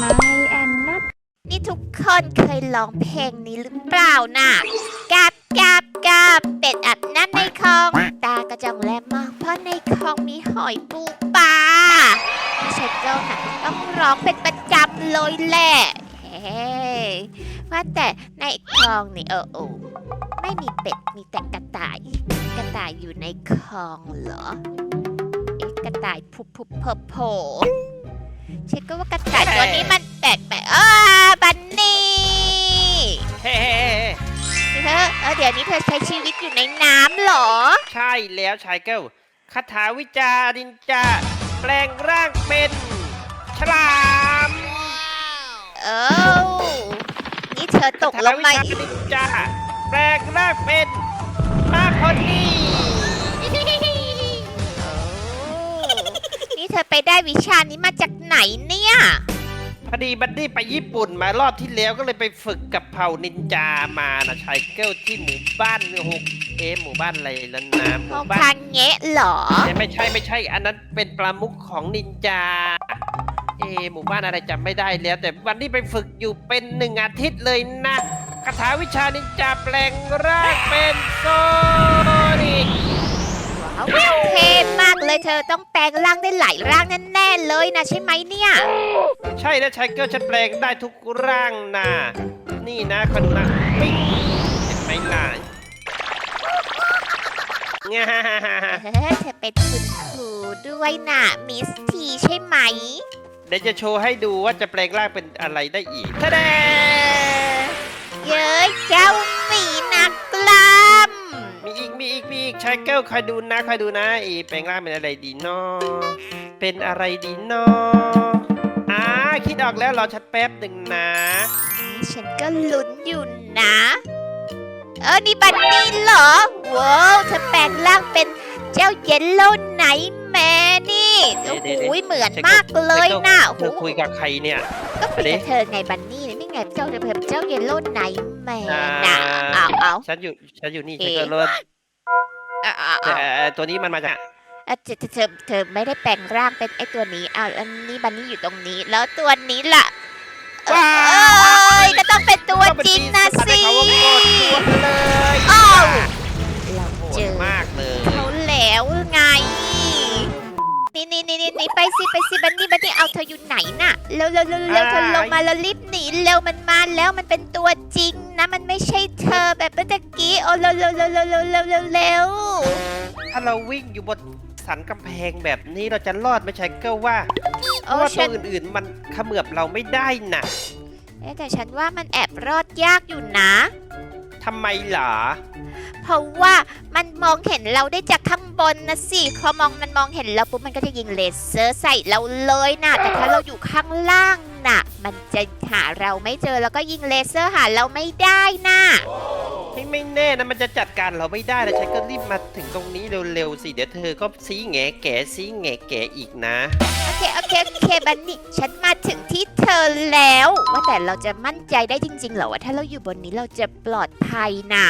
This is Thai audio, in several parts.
My and not นี่ทุกคนเคยร้องเพลงนี้หรือเปล่าน่ะกาบกาบกาบเป็ดอาบน้ำในคลอง ตากระจองแลมองเพราะในคลองมีหอยปูปลาเชคเกิลน่ะต้องร้องเป็นประจำเลยแหละเฮ้ว่าแต่ในคลองนี่เออโอไม่มีเป็ดมีแต่กระต่าย กระต่ายอยู่ในคลองเหรอเอ๊ะกระต่ายพุบพุบเพอโผล่ เช็คก็ว่ากระต่ายตัวนี้มันแปลกแปลกอ้าบันนี่เฮ้เธอเออเดี๋ยวนี้เธอใช้ชีวิตอยู่ในน้ำเหรอ ใช่แล้วชายเกิลคาถาวิจารินจาแปลงร่างเป็นฉลามเออนี่เธอตกลงมาคาถาวิจารินจาแปลงร่างเป็นมาคนนี้ ธอไปได้วิชานี้มาจากไหนเนี่ย พอดีบัดดี้ไปญี่ปุ่นมารอบที่แล้วก็เลยไปฝึกกับเผ่านินจามานะชายเกิลที่หมู่บ้านหกเอะหมู่บ้านอะไรแล้วนะหโอมู่บ้าคานเงะเหรอไม่ใช่ไม่ใช่ อันนั้นเป็นปลามุกของนินจา เอะหมู่บ้านอะไรจำไม่ได้แล้ว แต่วันนี้ไปฝึกอยู่เป็นหนึ่งอาทิตย์เลยนะคาถาวิชานินจาแปลงร่างเป็นโซนิกว้าว เท่มากเลยเธอต้องแปลงร่างได้หลายร่างแน่ๆเลยนะใช่ไหมเนี่ย ใช่แล้วชายเกิลฉันแปลงได้ทุกร่างนะนี่นะคอยดูนะปิ๊งเห็นไหมล่ะง่าเออเธอเป็นคุณครูด้วยนะมิสทีใช่ไหม เดี๋ยวจะโชว์ให้ดูว่าจะแปลงร่างเป็นอะไรได้อีกทะเดเย้ยเจ้าหมีนักกล้าม มีอีกมีอีกมีอีกชายเกิลคอยดูนะคอยดูนะอีแปลงร่างเป็นอะไรดีเนาะเป็นอะไรดีเนาะอ่าคิดออกแล้วรอชัดแป๊บหนึ่งนะ ฉันก็ลุ้นอยู่นะ เออ นี่บันนี่เหรอ ว้าวเธอแปลงร่างเป็นเจ้าเยลโล่ไนท์แมร์นี่โอ้โหเหมือนมากเลยนะเธอคุยกับใครเนี่ย ก็คุยกับเธอไงบันนี่นี่ไงเจ้าเเจ้าเยลโล่ไนท์แมร์นะเอาเอา ฉันอยู่ฉันอยู่นี่เอ๊ะ ฉันก็รถเอาเอาแต่เอาตัวนี้มันมาจากเออเธอเธอเธอเธอไม่ได้แปลงร่างเป็นไอตัวนี้อ้าวอันนี้บันนี่อยู่ตรงนี้ แล้วตัวนี้ล่ะเอ้ยก็ต้องเป็นตัวจริงนะ เร็วเร็วเร็วเร็วเธอลงมาแล้วรีบหนีเร็วมันมาแล้วมันเป็นตัวจริงนะมันไม่ใช่เธอแบบเมื่อตะกี้โอ้เร็วเร็วเร็วเร็วเร็วเร็วเร็วเร็วถ้าเราวิ่งอยู่บนสันกำแพงแบบนี้เราจะรอดไหม่ใช่ก็ว่าเพโอ้ราะว่าตัฉัวนอื่นๆ มันเขมือบเราไม่ได้น่ะเอ๊ะแต่ฉันว่ามันแอบรอดยากอยู่นะทำไมเหรอ เพราะว่ามันมองเห็นเราได้จากข้างบนนะสิพอมองมันมองเห็นเราปุ๊บมันก็จะยิงเลเซอร์ใส่เราเลยนะแต่ถ้าเราอยู่ข้างล่างน่ะมันจะหาเราไม่เจอแล้วก็ยิงเลเซอร์หาเราไม่ได้น่ะไม่ไม่แน่นะมันจะจัดการเราไม่ได้แล้วฉันก็รีบมาถึงตรงนี้เร็วๆสิเดี๋ยวเธอก็ซีแงแก่ซีแงแก่อีกนะ โอเคโอเคโอเคบันนี่ฉันมาถึงที่เธอแล้ว ว่าแต่เราจะมั่นใจได้จริงๆเหรอว่าถ้าเราอยู่บนนี้เราจะปลอดภัยน่ะ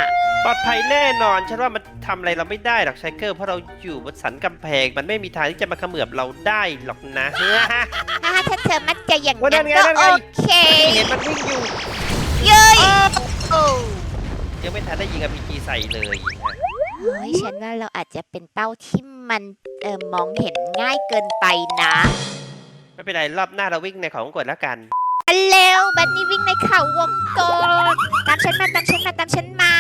ปลอดภัยแน่นอนฉันว่ามันทำอะไรเราไม่ได้หรอกไชเกอร์เพราะเราอยู่บนสันกำแพง มันไม่มีทางที่จะมาเขมือบเราได้หรอกนะ ถ้าถ้าเธอมั่นใจอย่างว่านั่นั้นนไงก็นั่นไง โอเคเห็นมันวิ่งอยู่เย้ยโอ้ยังไม่ทันได้ยิงอพีจีใส่เลย เฮ้ยฉันว่าเราอาจจะเป็นเป้าที่มันเออมองเห็นง่ายเกินไปนะไม่เป็นไรรอบหน้าเราวิ่งในของกดแล้วกันอันเร็วบันนี่วิ่งในเขาวงกตตามฉันมาตามฉันมาตามฉันมา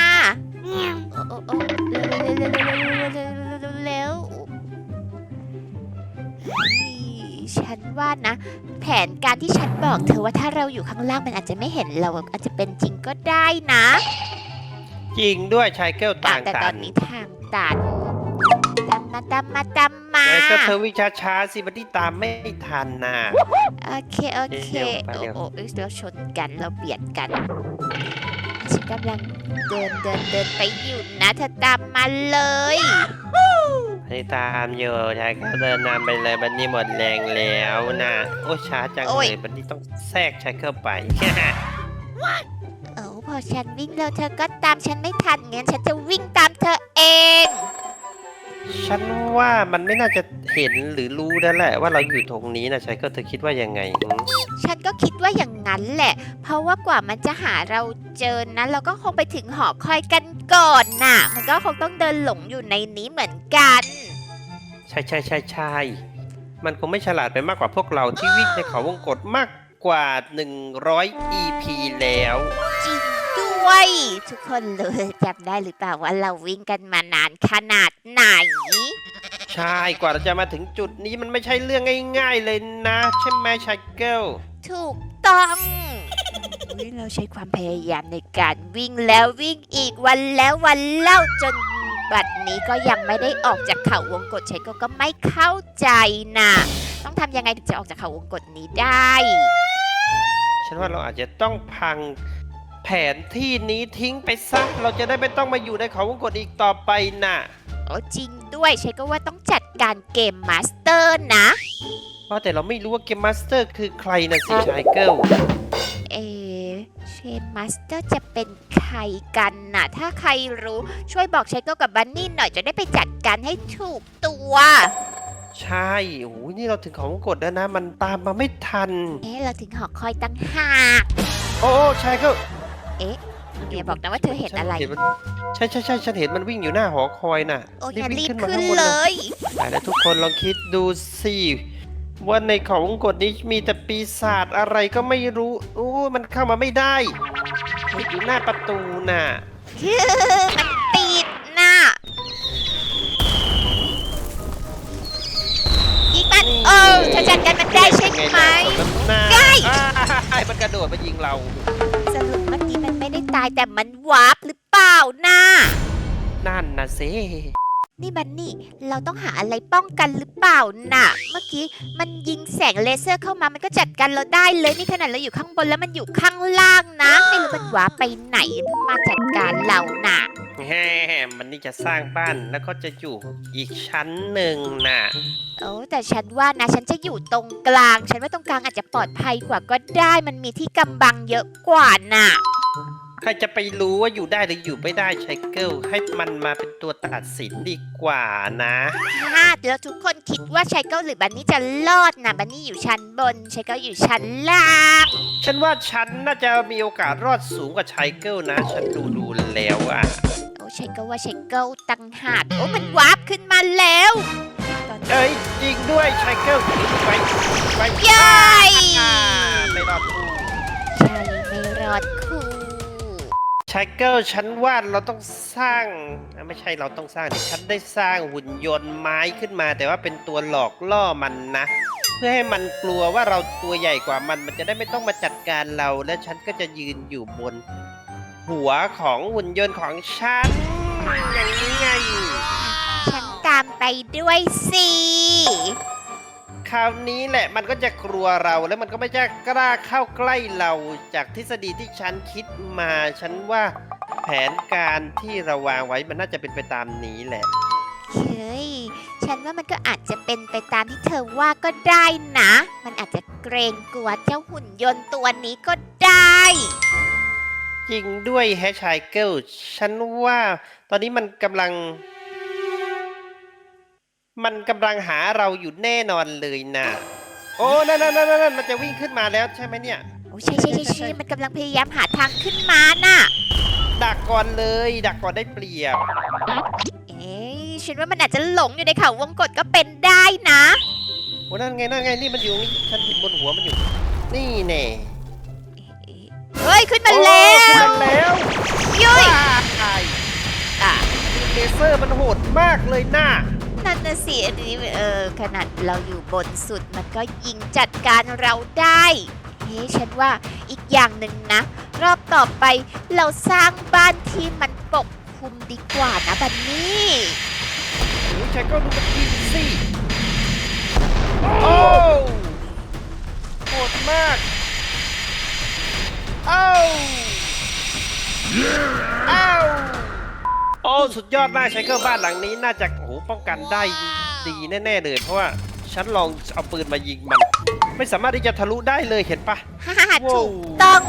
ฉันว่านะ แผนการที่ฉันบอกเธอว่าถ้าเราอยู่ข้างล่างมันอาจจะไม่เห็นเราอาจจะเป็นจริงก็ได้นะจริงด้วยชายแก้วต่างแต่ตอนนี้ทางตันตามมาตามมาตามมาแต่ก็เธอวิชาช้าสิมันที่ตามไม่ทันนะโอเคโอเคโอ้โหเราชนกันเราเบียดกัน ฉันกำลังเดินเดินเดินไปอยู่นะเธอตามมาเลยให้ตามอยู่ชายเกลเดินนำไปเลยบันนี้หมดแรงแล้วนะโอ้ช้าจังเลยบันนี้ต้องแทรกชายเกลไปโอ้พอฉันวิ่งแล้วเธอก็ตามฉันไม่ทันงั้นฉันจะวิ่งตามเธอเอง ฉันว่ามันไม่น่าจะเห็นหรือรู้แล้วแหละว่าเราอยู่ตรงนี้นะชายเกลเธอคิดว่ายังไงหืมฉันก็ คิดว่าอย่างนั้นแหละ เพราะว่ากว่ามันจะหาเราเจอนะเราก็คงไปถึงหอคอยกันก่อนน่ะ มันก็คงต้องเดินหลงอยู่ในนี้เหมือนกัน ใช่ใช่ใช่ใช่มันคงไม่ฉลาดไปมากกว่าพวกเราที่วิ่งในเขาวงกตมากกว่า 100 EP แล้ว จริงด้วย ทุกคนเลยจำได้หรือเปล่าว่าเราวิ่งกันมานานขนาดไหน ใช่ กว่าเราจะมาถึงจุดนี้มันไม่ใช่เรื่องง่าย ๆ เลยนะ ใช่ไหมชายเกิล ถูกต้องอุ๊ยเราใช้ความพยายามในการวิ่งแล้ววิ่งอีกวันแล้ววันเล่าจนบัดนี้ก็ยังไม่ได้ออกจากเขาวงกฏใช้ก็ก็ไม่เข้าใจนะต้องทำยังไงถึงจะออกจากเขาวงกฏนี้ได้ ฉันว่าเราอาจจะต้องพังแผนที่นี้ทิ้งไปซะเราจะได้ไม่ต้องมาอยู่ในเขาวงกตอีกต่อไปน่ะ โอ้จริงด้วยใช้ก็ว่าต้องจัดการเกมมาสเตอร์นะ ว่าแต่เราไม่รู้ว่าเกมมาสเตอร์คือใครนะสิชายเกิลเอเชนมาสเตอร์จะเป็นใครกันน่ะ ถ้าใครรู้ช่วยบอกใช้ก็กับบันนี่หน่อยจะได้ไปจัดการให้ถูกตัว ใช่โอ้ยนี่เราถึงเขาวงกตแล้วนะ มันตามมาไม่ทัน เอ๊ะเราถึงหอคอยตั้งหากโอ้ชายเกิลอย่าบอกนะว่าเธอเห็นอะไรฉัห็มันใช่ใช่ใช่ฉันเห็นมันวิ่งอยู่หน้าหอคอยน่ะ โอ้ยรีบงั้นวิ่งรีบขึ้นมาขึ้นข้างบนเลเลยยอะแล้วทุกคนลองคิดดูสิ ว่าในเขาวงกตนี้มีแต่ปีศาจอะไรก็ไม่รู้โอ้มันเข้ามาไม่ได้ติดอยู่หน้าประตูน่ะคือมันติดน่ะยิงมันนี่เออเธอจัดการมันได้ใช่ไหมได้ได้มันกระโดดมายิงเรา สรุปเมื่อกี้มันไม่ได้ตายแต่มันวาร์ปหรือเปล่าน่ะนั่นนะสิ นี่บันนี่เราต้องหาอะไรป้องกันหรือเปล่าน่ะ เมื่อกี้มันยิงแสงเลเซอร์เข้ามามันก็จัดการเราได้เลยนี่ขนาดเราอยู่ข้างบนแล้วมันอยู่ข้างล่างนะไม่รู้มันวาร์ปไปไหนเพื่อมาจัดการเราน่ะแฮมมันนี่จะสร้างบ้านแล้วก็จะอยู่อีกชั้นหนึ่งน่ะโอ้แต่ฉันว่านะฉันจะอยู่ตรงกลาง ฉันว่าตรงกลางอาจจะปลอดภัยกว่าก็ได้ มันมีที่กำบังเยอะกว่าน่ะ ใครจะไปรู้ว่าอยู่ได้หรืออยู่ไม่ได้ไชเกิลให้มันมาเป็นตัวตัดสินดีกว่านะ ถ้าแล้วทุกคนคิดว่าชายเก้าหรือบันนี่จะรอดนะบันนี่อยู่ชั้นบนชายเก้าอยู่ชั้นล่าง ฉันว่าฉันน่าจะมีโอกาสรอดสูงกว่าไชเกิลนะ ฉันดูดูแล้วอะโอ้ชายเก้าว่าชายเก้าตังหากโอ้มันวาร์ปขึ้นมาแล้วตอนนี้เอ้ยจริงด้วยไชเกิลไปไปยายอ่าไม่รอดคู่ใช่ไม่รอดคู่ไช เกิลฉันว่าเราต้องสร้างอะไม่ใช่เราต้องสร้างดิฉันได้สร้างหุ่นยนต์ไม้ขึ้นมา แต่ว่าเป็นตัวหลอกล่อมันนะ เพื่อให้มันกลัวว่าเราตัวใหญ่กว่ามันมันจะได้ไม่ต้องมาจัดการเรา และฉันก็จะยืนอยู่บน หัวของหุ่นยนต์ของฉันอย่างนี้ไง ฉันตามไปด้วยสิ คราวนี้แหละมันก็จะกลัวเราแล้วมันก็ไม่จะกล้าเข้าใกล้เราจากทฤษฎีที่ฉันคิดมาฉันว่าแผนการที่เราวางไว้มันน่าจะเป็นไปตามนี้แหละ เฮ้ย ฉันว่ามันก็อาจจะเป็นไปตามที่เธอว่าก็ได้นะ มันอาจจะเกรงกลัวเจ้าหุ่นยนต์ตัวนี้ก็ได้ จริงด้วยแฮชไชเกิลฉันว่าตอนนี้มันกำลัง มันกำลังหาเราอยู่แน่นอนเลยนะโอ้นั่นนั่นนั่นนั่นมันจะวิ่งขึ้นมาแล้วใช่ไหมเนี่ยโอ้ใช่ใช่ใช่ใช่มันกำลังพยายามหาทางขึ้นมาน่ะ ดักก่อนเลย ดักก่อนได้เปรียบเอ๊ะฉันว่ามันอาจจะหลงอยู่ในเขาวงกฏก็เป็นได้นะโอ้นั่นไงนั่นไงนี่มันอยู่ตรงนี้ฉันเห็นบนหัวมันอยู่ นี่แน่เฮ้ยขึ้นมาโอ้แล้ขึ้นวมาแล้วยุ้ยตายอะเลเซอร์มันโหดมากเลยน่า นั่นนะสิอันนี้เออขนาดเราอยู่บนสุดมันก็ยิงจัดการเราได้เฮ้ยฉันว่าอีกอย่างหนึ่งนะ รอบต่อไปเราสร้างบ้านที่มันปกคลุมดีกว่านะบันนี่โอ้ยฉันก็ดูมันยิงสิโอ้โหดมากเอ้าเอ้าโอ้สุดยอดมากไชเกิลบ้านหลังนี้น่าจะโอ้โหป้องกันได้ดีแน่ ๆ เลย เพราะว่าฉันลองเอาปืนมายิงมัน ไม่สามารถที่จะทะลุได้เลยเห็นปะ ฮ่าฮ่าฮ่าว้าวถูกต้อง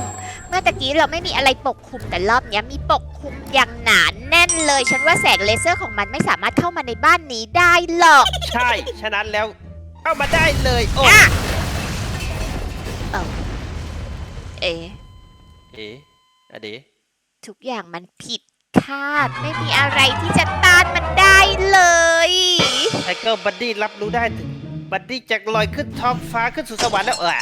เมื่อตะกี้เราไม่มีอะไรปกคลุมแต่รอบเนี้ยมีปกคลุมอย่างหนาแน่นเลย ฉันว่าแสงเลเซอร์ของมันไม่สามารถเข้ามาในบ้านนี้ได้หรอกใช่ ฉะนั้นแล้วเข้ามาได้เลยโอ้อะเอ้าอ๊ะเอ๋อะเดทุกอย่างมันผิด คาด ไม่มีอะไรที่จะต้านมันได้เลยไทเกอร์บัดดี้รับรู้ได้ถึงบัดดี้จะลอยขึ้นท้องฟ้าขึ้นสู่สวรรค์แล้วเออ